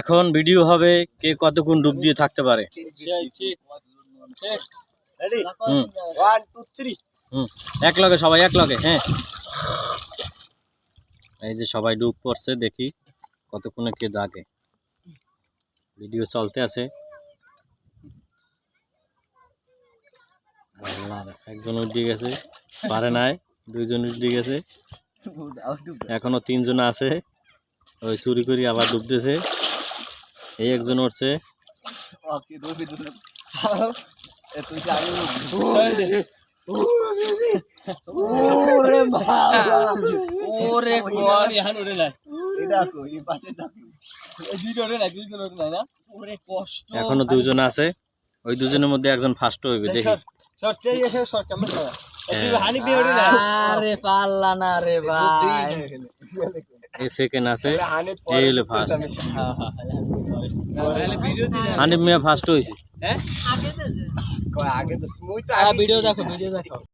এখন ভিডিও হবে কে কতক্ষণ ডুব দিয়ে থাকতে পারে। এক লগে সবাই এক লগে হ্যাঁ। এই যে সবাই ডুব পড়ছে দেখি কতক্ষণে কে জাগে। ভিডিও চলতে আছে। একজন উঠে গেছে পারে নাই দুইজন উঠে গেছে। এখনও তিনজন আছে। ওই চুরি করি আবার ডুবতেছে। এই একজন উঠছে। ওকে দুই দুই এ তুই কি আগে ওরে বাবা। ওরে গড এখন দুজন আছে। ওই দুজনের মধ্যে একজন ফার্স্ট হইবে দেখি। নাই আরে পারলা না রে ভাই। এই সেকেন্ড আছে এই হলো ফার্স্ট হানিফ মিয়া ফার্স্ট হয়েছে হ্যাঁ আগে তো ভিডিও দেখো ভিডিও দেখো